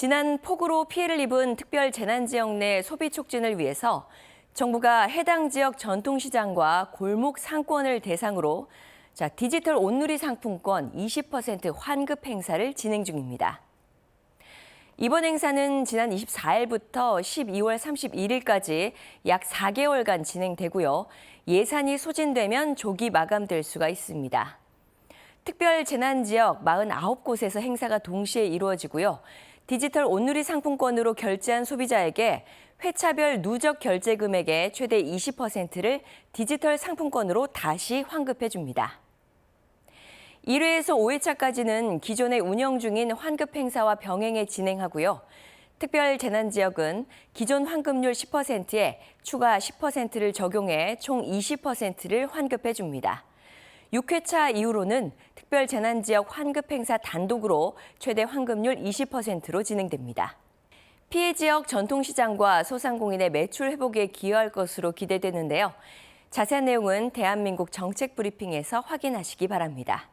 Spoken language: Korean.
지난 폭우로 피해를 입은 특별 재난 지역 내 소비 촉진을 위해서 정부가 해당 지역 전통시장과 골목 상권을 대상으로 자, 디지털 온누리 상품권 20% 환급 행사를 진행 중입니다. 이번 행사는 지난 24일부터 12월 31일까지 약 4개월간 진행되고요. 예산이 소진되면 조기 마감될 수가 있습니다. 특별 재난 지역 49곳에서 행사가 동시에 이루어지고요. 디지털 온누리 상품권으로 결제한 소비자에게 회차별 누적 결제 금액의 최대 20%를 디지털 상품권으로 다시 환급해 줍니다. 1회에서 5회차까지는 기존에 운영 중인 환급 행사와 병행해 진행하고요. 특별 재난 지역은 기존 환급률 10%에 추가 10%를 적용해 총 20%를 환급해 줍니다. 6회차 이후로는 특별 재난 지역 환급 행사 단독으로 최대 환급률 20%로 진행됩니다. 피해 지역 전통시장과 소상공인의 매출 회복에 기여할 것으로 기대되는데요. 자세한 내용은 대한민국 정책 브리핑에서 확인하시기 바랍니다.